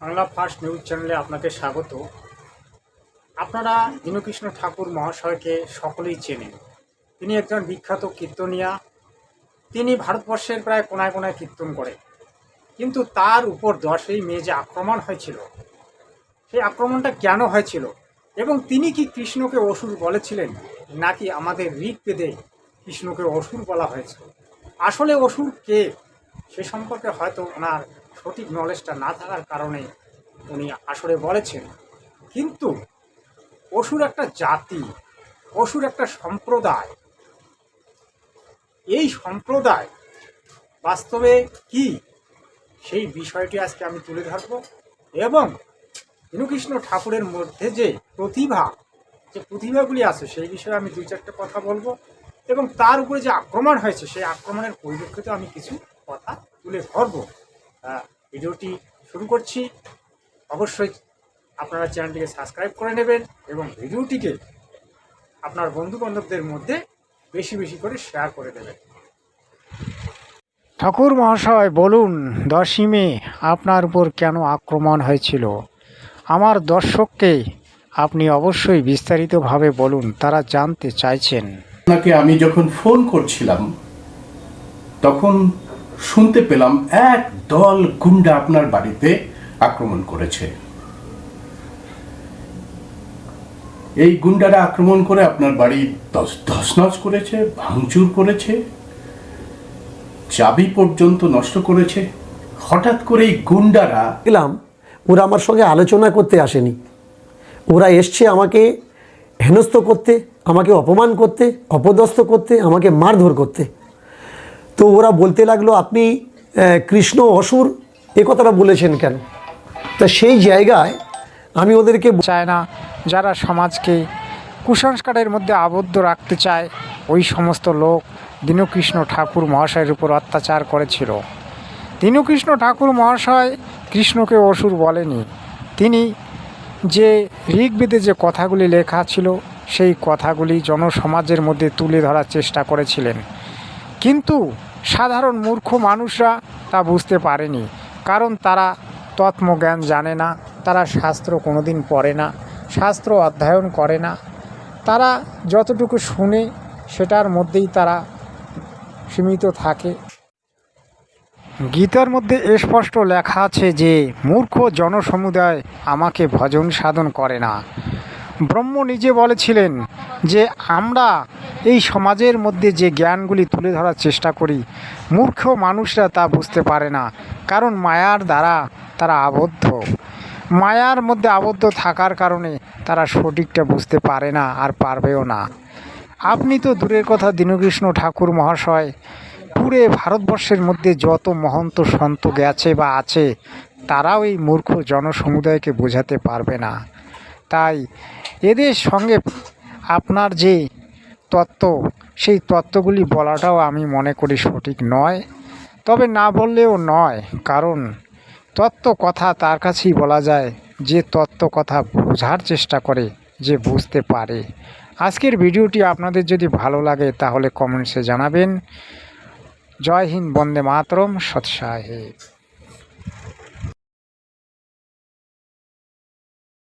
Bangla first news চ্যানেলে আপনাকে স্বাগত। আপনারা দীনকৃষ্ণ ঠাকুর মহাশয়কে সকলেই চেনেন। তিনি একজন বিখ্যাত কীর্তনিয়া। তিনি ভারতবর্ষের প্রায় কোনায় কোনায় কীর্তন করে কিন্তু তার উপর দশই মে যে আক্রমণ হয়েছিল, সেই আক্রমণটা কেন হয়েছিল এবং তিনি কি কৃষ্ণকে অসুর বলেছিলেন নাকি আমাদের ঋগ্বেদে কৃষ্ণকে অসুর বলা হয়েছিল আসলে অসুর কে সে সম্পর্কে হয়তো ওনার সঠিক নলেজটা না থাকার কারণে উনি আসলে বলেছেন। কিন্তু অসুর একটা জাতি, অসুর একটা সম্প্রদায়, এই সম্প্রদায় বাস্তবে কি? সেই বিষয়টি আজকে আমি তুলে ধরব এবং দীনকৃষ্ণ ঠাকুরের মধ্যে যে প্রতিভা, যে প্রতিভাগুলি আছে সেই বিষয়ে আমি দুই চারটে কথা বলব এবং তার উপরে যে আক্রমণ হয়েছে সেই আক্রমণের পরিপ্রেক্ষিতে আমি কিছু কথা তুলে ধরবো। ভিডিওটি শুরু করছি। অবশ্যই আপনারা চ্যানেলটিকে সাবস্ক্রাইব করে নেবেন এবং ভিডিওটিকে আপনার বন্ধু বান্ধবদের মধ্যে বেশি বেশি করে শেয়ার করে দেবেন। ঠাকুর মহাশয় বলুন দশই মে আপনার উপর কেন আক্রমণ হয়েছিল? আমার দর্শককে আপনি অবশ্যই বিস্তারিতভাবে বলুন তারা জানতে চাইছেন। আপনাকে আমি যখন ফোন করছিলাম তখন শুনতে পেলাম এক দল গুন্ডা আপনার বাড়িতে আক্রমণ করেছে। এই গুন্ডারা আক্রমণ করে আপনার বাড়ি ধসনস করেছে, ভাঙচুর করেছে, চাবি পর্যন্ত নষ্ট করেছে। হঠাৎ করে এই গুন্ডারা দেখলাম ওরা আমার সঙ্গে আলোচনা করতে আসেনি। ওরা এসছে আমাকে হেনস্থ করতে, আমাকে অপমান করতে, অপদস্থ করতে, আমাকে মারধর করতে। তো ওরা বলতে লাগল, আপনি কৃষ্ণ, অসুর, এ কথাটা বলেছেন কেন? তা সেই জায়গায় আমি ওদেরকে চায় না যারা সমাজকে কুসংস্কারের মধ্যে আবদ্ধ রাখতে চায়, ওই সমস্ত লোক দীনকৃষ্ণ ঠাকুর মহাশয়ের উপর অত্যাচার করেছিল। দীনকৃষ্ণ ঠাকুর মহাশয় কৃষ্ণকে অসুর বলেনি। তিনি যে ঋগ্বেদে যে কথাগুলি লেখা ছিল, সেই কথাগুলি জনসমাজের মধ্যে তুলে ধরার চেষ্টা করেছিলেন। কিন্তু সাধারণ মূর্খ মানুষরা তা বুঝতে পারেনি, কারণ তারা তত্ত্বজ্ঞান জানে না, তারা শাস্ত্র কোনোদিন পড়ে না, শাস্ত্র অধ্যয়ন করে না। তারা যতটুকু শুনে সেটার মধ্যেই তারা সীমিত থাকে। গীতার মধ্যে স্পষ্ট লেখা আছে যে, মূর্খ জনসমুদায় আমাকে ভজন সাধন করে না। ব্রহ্ম নিজে বলেছিলেন যে, আমরা এই সমাজের মধ্যে যে জ্ঞানগুলি তুলে ধরার চেষ্টা করি, মূর্খ মানুষরা তা বুঝতে পারে না, কারণ মায়ার দ্বারা তারা আবদ্ধ। মায়ার মধ্যে আবদ্ধ থাকার কারণে তারা সঠিকটা বুঝতে পারে না আর পারবেও না। আপনি তো দূরের কথা দীনকৃষ্ণ ঠাকুর মহাশয়, পুরে ভারতবর্ষের মধ্যে যত মহন্ত সন্ত গেছে বা আছে, তারাও এই মূর্খ জনসমুদায়কে বোঝাতে পারবে না। তাই এদের সঙ্গে আপনার যে তত্ত্ব। সেই তত্ত্বগুলি বলাটাও আমি মনে করি সঠিক নয়। তবে না বললেও নয়, কারণ তত্ত্ব কথা তার কাছেই বলা যায়। যে তত্ত্ব কথা বোঝার চেষ্টা করে, যে বুঝতে পারে। আজকের ভিডিওটি আপনাদের যদি ভালো লাগে, তাহলে কমেন্টসে জানাবেন। জয় হিন্দ, বন্দে মাতরম, সৎসাহে।